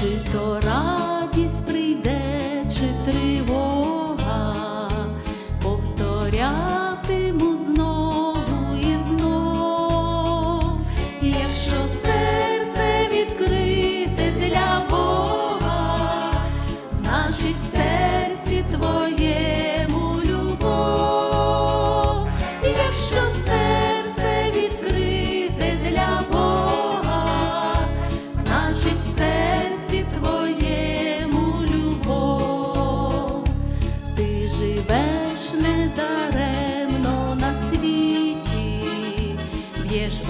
чи то радість прийде, чи тривога. Б'єш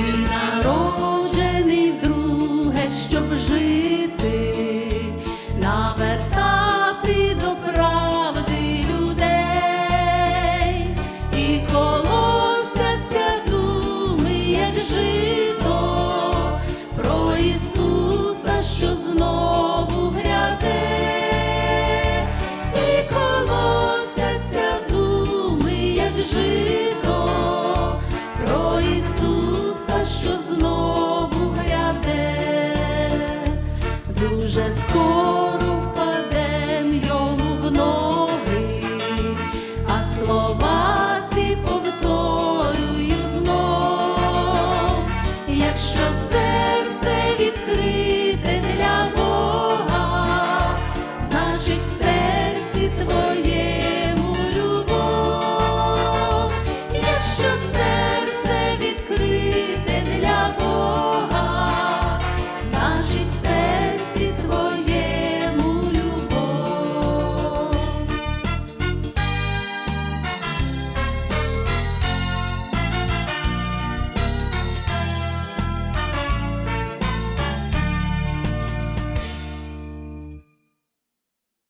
Ти народ brujas com